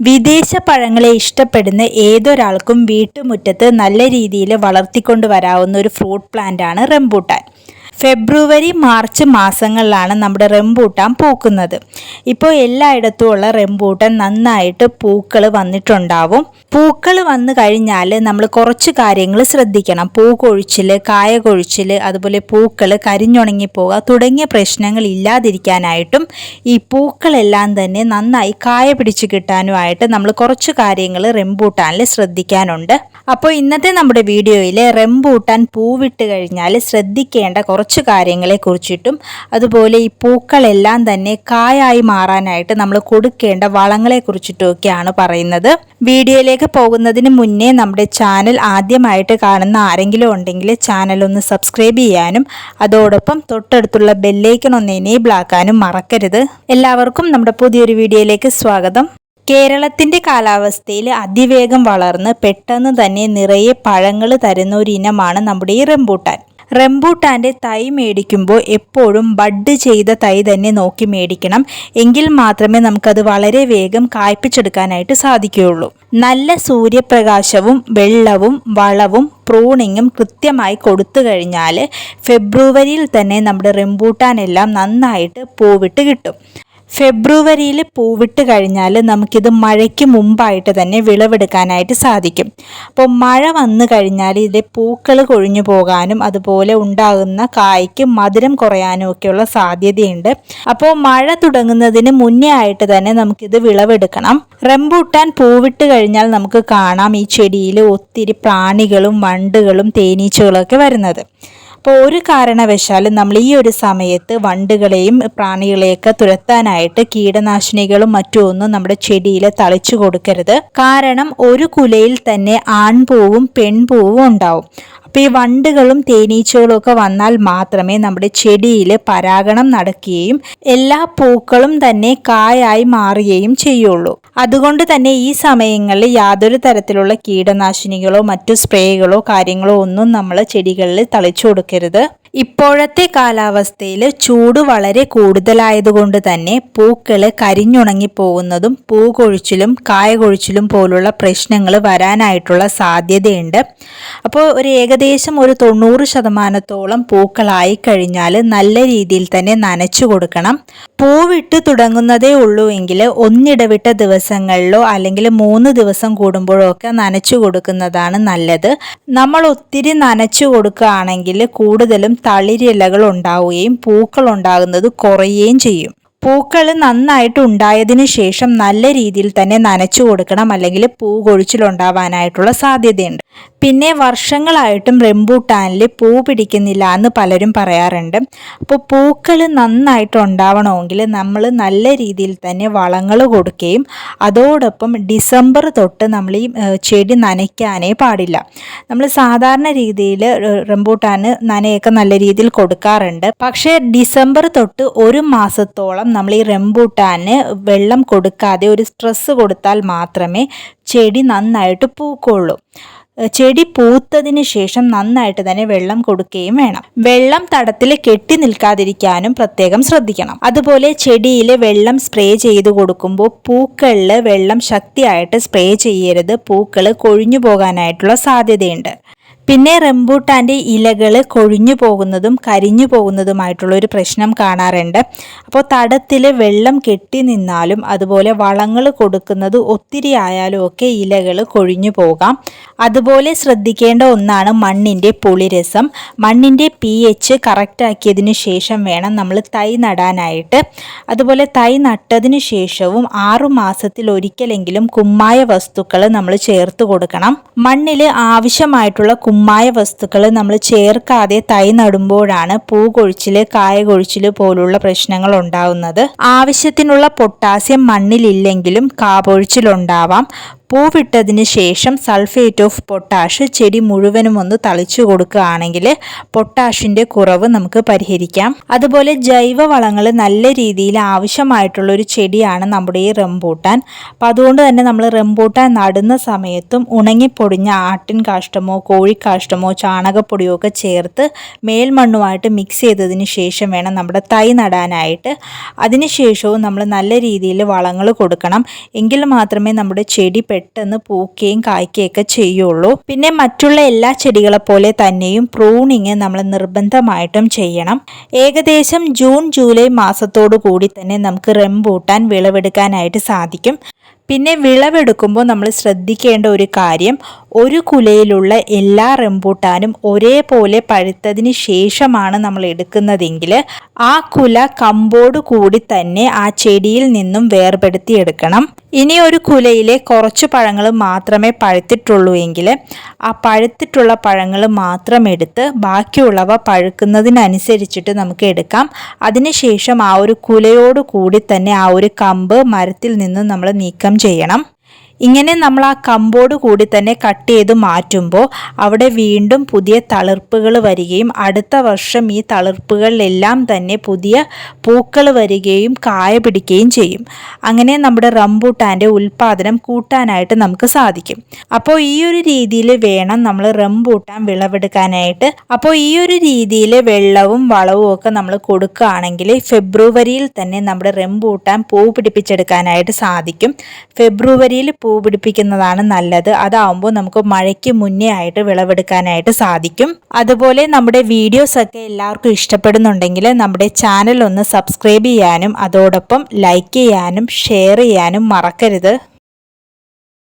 വിദേശ പഴങ്ങളെ ഇഷ്ടപ്പെടുന്ന ഏതൊരാൾക്കും വീട്ടുമുറ്റത്ത് നല്ല രീതിയിൽ വളർത്തിക്കൊണ്ടുവരാവുന്ന ഒരു ഫ്രൂട്ട് പ്ലാന്റ് ആണ് റംബൂട്ടാൻ. ഫെബ്രുവരി മാർച്ച് മാസങ്ങളിലാണ് നമ്മുടെ റംബൂട്ടാൻ പൂക്കുന്നത്. ഇപ്പോൾ എല്ലായിടത്തും ഉള്ള റംബൂട്ടാൻ നന്നായിട്ട് പൂക്കൾ വന്നിട്ടുണ്ടാവും. പൂക്കൾ വന്നു കഴിഞ്ഞാൽ നമ്മൾ കുറച്ച് കാര്യങ്ങൾ ശ്രദ്ധിക്കണം. പൂ കൊഴിച്ചിൽ കായ കൊഴിച്ചിൽ അതുപോലെ പൂക്കൾ കരിഞ്ഞുണങ്ങി പോകുക തുടങ്ങിയ പ്രശ്നങ്ങൾ ഇല്ലാതിരിക്കാനായിട്ടും ഈ പൂക്കളെല്ലാം തന്നെ നന്നായി കായ പിടിച്ച് കിട്ടാനുമായിട്ട് നമ്മൾ കുറച്ച് കാര്യങ്ങൾ റംബൂട്ടാനിൽ ശ്രദ്ധിക്കാനുണ്ട്. അപ്പോൾ ഇന്നത്തെ നമ്മുടെ വീഡിയോയിൽ റംബൂട്ടാൻ പൂവിട്ട് കഴിഞ്ഞാൽ ശ്രദ്ധിക്കേണ്ട കുറച്ച് കാര്യങ്ങളെ കുറിച്ചിട്ടും അതുപോലെ ഈ പൂക്കളെല്ലാം തന്നെ കായായി മാറാനായിട്ട് നമ്മൾ കൊടുക്കേണ്ട വളങ്ങളെ കുറിച്ചിട്ടുമൊക്കെയാണ് പറയുന്നത്. വീഡിയോയിലേക്ക് പോകുന്നതിന് മുന്നേ നമ്മുടെ ചാനൽ ആദ്യമായിട്ട് കാണുന്ന ആരെങ്കിലും ഉണ്ടെങ്കിൽ ചാനൽ ഒന്ന് സബ്സ്ക്രൈബ് ചെയ്യാനും അതോടൊപ്പം തൊട്ടടുത്തുള്ള ബെല്ലൈക്കൺ ഒന്ന് എനേബിൾ ആക്കാനും മറക്കരുത്. എല്ലാവർക്കും നമ്മുടെ പുതിയൊരു വീഡിയോയിലേക്ക് സ്വാഗതം. കേരളത്തിന്റെ കാലാവസ്ഥയിൽ അതിവേഗം വളർന്ന് പെട്ടെന്ന് തന്നെ നിറയെ പഴങ്ങൾ തരുന്ന ഒരു ഇനമാണ് നമ്മുടെ ഈ റംബൂട്ടാൻ. റംബൂട്ടാന്റെ തൈ മേടിക്കുമ്പോൾ എപ്പോഴും ബഡ് ചെയ്ത തൈ തന്നെ നോക്കി മേടിക്കണം. എങ്കിൽ മാത്രമേ നമുക്കത് വളരെ വേഗം കായ്പിച്ചെടുക്കാനായിട്ട് സാധിക്കുകയുള്ളൂ. നല്ല സൂര്യപ്രകാശവും വെള്ളവും വളവും പ്രൂണിങ്ങും കൃത്യമായി കൊടുത്തു കഴിഞ്ഞാൽ ഫെബ്രുവരിയിൽ തന്നെ നമ്മുടെ റംബൂട്ടാനെല്ലാം നന്നായിട്ട് പൂവിട്ട് കിട്ടും. ഫെബ്രുവരിയിൽ പൂവിട്ട് കഴിഞ്ഞാൽ നമുക്കിത് മഴയ്ക്ക് മുമ്പായിട്ട് തന്നെ വിളവെടുക്കാനായിട്ട് സാധിക്കും. അപ്പോൾ മഴ വന്നു കഴിഞ്ഞാൽ ഇതിന്റെ പൂക്കൾ കൊഴിഞ്ഞു പോകാനും അതുപോലെ ഉണ്ടാകുന്ന കായ്ക്ക് മധുരം കുറയാനും ഒക്കെയുള്ള സാധ്യതയുണ്ട്. അപ്പോൾ മഴ തുടങ്ങുന്നതിന് മുന്നേ ആയിട്ട് തന്നെ നമുക്കിത് വിളവെടുക്കണം. റംബൂട്ടാൻ പൂവിട്ട് കഴിഞ്ഞാൽ നമുക്ക് കാണാം ഈ ചെടിയിൽ ഒത്തിരി പ്രാണികളും വണ്ടുകളും തേനീച്ചകളൊക്കെ വരുന്നത്. അപ്പോൾ ഒരു കാരണവശാലും നമ്മൾ ഈ ഒരു സമയത്ത് വണ്ടുകളെയും പ്രാണികളെയൊക്കെ തുരത്താനായിട്ട് കീടനാശിനികളും മറ്റും ഒന്നും നമ്മുടെ ചെടിയിൽ തളിച്ചു കൊടുക്കരുത്. കാരണം ഒരു കുലയിൽ തന്നെ ആൺപൂവും പെൺപൂവും ഉണ്ടാവും. അപ്പോൾ ഈ വണ്ടുകളും തേനീച്ചകളും ഒക്കെ വന്നാൽ മാത്രമേ നമ്മുടെ ചെടിയിൽ പരാഗണം നടക്കുകയും എല്ലാ പൂക്കളും തന്നെ കായായി മാറുകയും ചെയ്യുള്ളൂ. അതുകൊണ്ട് തന്നെ ഈ സമയങ്ങളിൽ യാതൊരു തരത്തിലുള്ള കീടനാശിനികളോ മറ്റു സ്പ്രേകളോ കാര്യങ്ങളോ ഒന്നും നമ്മൾ ചെടികളിൽ തളിച്ചു കൊടുക്കരുത്. ഇപ്പോഴത്തെ കാലാവസ്ഥയിൽ ചൂട് വളരെ കൂടുതലായതുകൊണ്ട് തന്നെ പൂക്കൾ കരിഞ്ഞുണങ്ങി പോകുന്നതും പൂ കൊഴിച്ചിലും കായ കൊഴിച്ചിലും പോലുള്ള പ്രശ്നങ്ങൾ വരാനായിട്ടുള്ള സാധ്യതയുണ്ട്. അപ്പോൾ ഒരു ഏകദേശം ഒരു തൊണ്ണൂറ് ശതമാനത്തോളം പൂക്കളായി കഴിഞ്ഞാൽ നല്ല രീതിയിൽ തന്നെ നനച്ചു കൊടുക്കണം. പൂവിട്ട് തുടങ്ങുന്നതേ ഉള്ളൂ എങ്കിൽ ഒന്നിടവിട്ട ദിവസങ്ങളിലോ അല്ലെങ്കിൽ മൂന്ന് ദിവസം കൂടുമ്പോഴോ ഒക്കെ നനച്ചു കൊടുക്കുന്നതാണ് നല്ലത്. നമ്മൾ ഒത്തിരി നനച്ചു കൊടുക്കുകയാണെങ്കിൽ കൂടുതലും തളിരിലകൾ ഉണ്ടാവുകയും പൂക്കൾ ഉണ്ടാകുന്നത് കുറയുകയും ചെയ്യും. പൂക്കൾ നന്നായിട്ട് ഉണ്ടായതിനു ശേഷം നല്ല രീതിയിൽ തന്നെ നനച്ചു കൊടുക്കണം അല്ലെങ്കിൽ പൂ കൊഴിച്ചിലുണ്ടാവാനായിട്ടുള്ള സാധ്യതയുണ്ട്. പിന്നെ വർഷങ്ങളായിട്ടും റെമ്പൂട്ടാനിൽ പൂ പിടിക്കുന്നില്ല എന്ന് പലരും പറയാറുണ്ട്. അപ്പോൾ പൂക്കൾ നന്നായിട്ട് ഉണ്ടാവണമെങ്കിൽ നമ്മൾ നല്ല രീതിയിൽ തന്നെ വളങ്ങൾ കൊടുക്കുകയും അതോടൊപ്പം ഡിസംബർ തൊട്ട് നമ്മൾ ഈ ചെടി നനയ്ക്കാനേ പാടില്ല. നമ്മൾ സാധാരണ രീതിയിൽ റംബൂട്ടാന് നനയൊക്കെ നല്ല രീതിയിൽ കൊടുക്കാറുണ്ട്. പക്ഷേ ഡിസംബർ തൊട്ട് ഒരു മാസത്തോളം നമ്മൾ ഈ റംബൂട്ടാന് വെള്ളം കൊടുക്കാതെ ഒരു സ്ട്രെസ് കൊടുത്താൽ മാത്രമേ ചെടി നന്നായിട്ട് പൂക്കുള്ളൂ. ചെടി പൂത്തതിന് ശേഷം നന്നായിട്ട് തന്നെ വെള്ളം കൊടുക്കുകയും വേണം. വെള്ളം തടത്തിൽ കെട്ടി നിൽക്കാതിരിക്കാനും പ്രത്യേകം ശ്രദ്ധിക്കണം. അതുപോലെ ചെടിയിൽ വെള്ളം സ്പ്രേ ചെയ്ത് കൊടുക്കുമ്പോൾ പൂക്കളിൽ വെള്ളം ശക്തിയായിട്ട് സ്പ്രേ ചെയ്യരുത്. പൂക്കൾ കൊഴിഞ്ഞു പോകാനായിട്ടുള്ള സാധ്യതയുണ്ട്. പിന്നെ റംബൂട്ടാന്റെ ഇലകൾ കൊഴിഞ്ഞു പോകുന്നതും കരിഞ്ഞു പോകുന്നതുമായിട്ടുള്ള ഒരു പ്രശ്നം കാണാറുണ്ട്. അപ്പോൾ തടത്തിൽ വെള്ളം കെട്ടി നിന്നാലും അതുപോലെ വളങ്ങൾ കൊടുക്കുന്നത് ഒത്തിരി ആയാലും ഒക്കെ ഇലകൾ കൊഴിഞ്ഞു പോകാം. അതുപോലെ ശ്രദ്ധിക്കേണ്ട ഒന്നാണ് മണ്ണിന്റെ പുളിരസം. മണ്ണിന്റെ പി എച്ച് കറക്റ്റാക്കിയതിന് ശേഷം വേണം നമ്മൾ തൈ നടാനായിട്ട്. അതുപോലെ തൈ നട്ടതിന് ശേഷവും ആറു മാസത്തിൽ ഒരിക്കലെങ്കിലും കുമ്മായ വസ്തുക്കൾ നമ്മൾ ചേർത്ത് കൊടുക്കണം. മണ്ണിൽ ആവശ്യമായിട്ടുള്ള കുമ്മായ വസ്തുക്കൾ നമ്മൾ ചേർക്കാതെ തൈ നടുമ്പോഴാണ് പൂ കൊഴിച്ചിൽ കായ കൊഴിച്ചിൽ പോലുള്ള പ്രശ്നങ്ങൾ ഉണ്ടാകുന്നത് ആവശ്യത്തിനുള്ള പൊട്ടാസ്യം മണ്ണിലില്ലെങ്കിലും കാപൊഴിച്ചിലുണ്ടാവാം. പൂവിട്ടതിന് ശേഷം സൾഫേറ്റ് ഓഫ് പൊട്ടാഷ് ചെടി മുഴുവനും ഒന്ന് തളിച്ചു കൊടുക്കുകയാണെങ്കിൽ പൊട്ടാഷിന്റെ കുറവ് നമുക്ക് പരിഹരിക്കാം. അതുപോലെ ജൈവ വളങ്ങൾ നല്ല രീതിയിൽ ആവശ്യമായിട്ടുള്ള ഒരു ചെടിയാണ് നമ്മുടെ ഈ റംബൂട്ടാൻ. അപ്പം അതുകൊണ്ട് തന്നെ നമ്മൾ റംബൂട്ടാൻ നടുന്ന സമയത്തും ഉണങ്ങിപ്പൊടിഞ്ഞ ആട്ടിൻ കാഷ്ടമോ കോഴിക്കാഷ്ടമോ ചാണകപ്പൊടിയോ ഒക്കെ ചേർത്ത് മേൽമണ്ണുമായിട്ട് മിക്സ് ചെയ്തതിന് ശേഷം വേണം നമ്മുടെ തൈ നടാനായിട്ട്. അതിനുശേഷവും നമ്മൾ നല്ല രീതിയിൽ വളങ്ങൾ കൊടുക്കണം. എങ്കിൽ മാത്രമേ നമ്മുടെ ചെടി പെട്ടെന്ന് പൂക്കുകയും കായ്ക്കുകയൊക്കെ ചെയ്യുള്ളൂ. പിന്നെ മറ്റുള്ള എല്ലാ ചെടികളെ പോലെ തന്നെയും പ്രൂണിങ് നമ്മൾ നിർബന്ധമായിട്ടും ചെയ്യണം. ഏകദേശം ജൂൺ ജൂലൈ മാസത്തോടു കൂടി തന്നെ നമുക്ക് റംബൂട്ടാൻ വിളവെടുക്കാനായിട്ട് സാധിക്കും. പിന്നെ വിളവെടുക്കുമ്പോൾ നമ്മൾ ശ്രദ്ധിക്കേണ്ട ഒരു കാര്യം ഒരു കുലയിലുള്ള എല്ലാ റംബൂട്ടാനും ഒരേപോലെ പഴുത്തതിന് ശേഷമാണ് നമ്മൾ എടുക്കുന്നതെങ്കിൽ ആ കുല കമ്പോട് കൂടി തന്നെ ആ ചെടിയിൽ നിന്നും വേർപെടുത്തി എടുക്കണം. ഇനി ഒരു കുലയിലെ കുറച്ച് പഴങ്ങൾ മാത്രമേ പഴുത്തിട്ടുള്ളൂ എങ്കിൽ ആ പഴുത്തിട്ടുള്ള പഴങ്ങൾ മാത്രം എടുത്ത് ബാക്കിയുള്ളവ പഴുക്കുന്നതിനനുസരിച്ചിട്ട് നമുക്ക് എടുക്കാം. അതിനുശേഷം ആ ഒരു കുലയോട് കൂടി തന്നെ ആ ഒരു കമ്പ് മരത്തിൽ നിന്നും നമ്മൾ നീക്കം ചെയ്യണം. ഇങ്ങനെ നമ്മൾ ആ കമ്പോട് കൂടി തന്നെ കട്ട് ചെയ്ത് മാറ്റുമ്പോൾ അവിടെ വീണ്ടും പുതിയ തളിർപ്പുകൾ വരികയും അടുത്ത വർഷം ഈ തളിർപ്പുകളിലെല്ലാം തന്നെ പുതിയ പൂക്കൾ വരികയും കായ പിടിക്കുകയും ചെയ്യും. അങ്ങനെ നമ്മുടെ റംബൂട്ടാന്റെ ഉൽപ്പാദനം കൂട്ടാനായിട്ട് നമുക്ക് സാധിക്കും. അപ്പോൾ ഈ ഒരു രീതിയിൽ വേണം നമ്മൾ റംബൂട്ടാൻ വിളവെടുക്കാനായിട്ട്. അപ്പോൾ ഈ ഒരു രീതിയിൽ വെള്ളവും വളവും ഒക്കെ നമ്മൾ കൊടുക്കുകയാണെങ്കിൽ ഫെബ്രുവരിയിൽ തന്നെ നമ്മുടെ റംബൂട്ടാൻ പൂ പിടിപ്പിച്ചെടുക്കാനായിട്ട് സാധിക്കും. ഫെബ്രുവരിയിൽ പൂ പൂ പിടിപ്പിക്കുന്നതാണ് നല്ലത്. അതാവുമ്പോൾ നമുക്ക് മഴയ്ക്ക് മുന്നേ ആയിട്ട് വിളവെടുക്കാനായിട്ട് സാധിക്കും. അതുപോലെ നമ്മുടെ വീഡിയോസ് ഒക്കെ എല്ലാവർക്കും ഇഷ്ടപ്പെടുന്നുണ്ടെങ്കിൽ നമ്മുടെ ചാനൽ ഒന്ന് സബ്സ്ക്രൈബ് ചെയ്യാനും അതോടൊപ്പം ലൈക്ക് ചെയ്യാനും ഷെയർ ചെയ്യാനും മറക്കരുത്.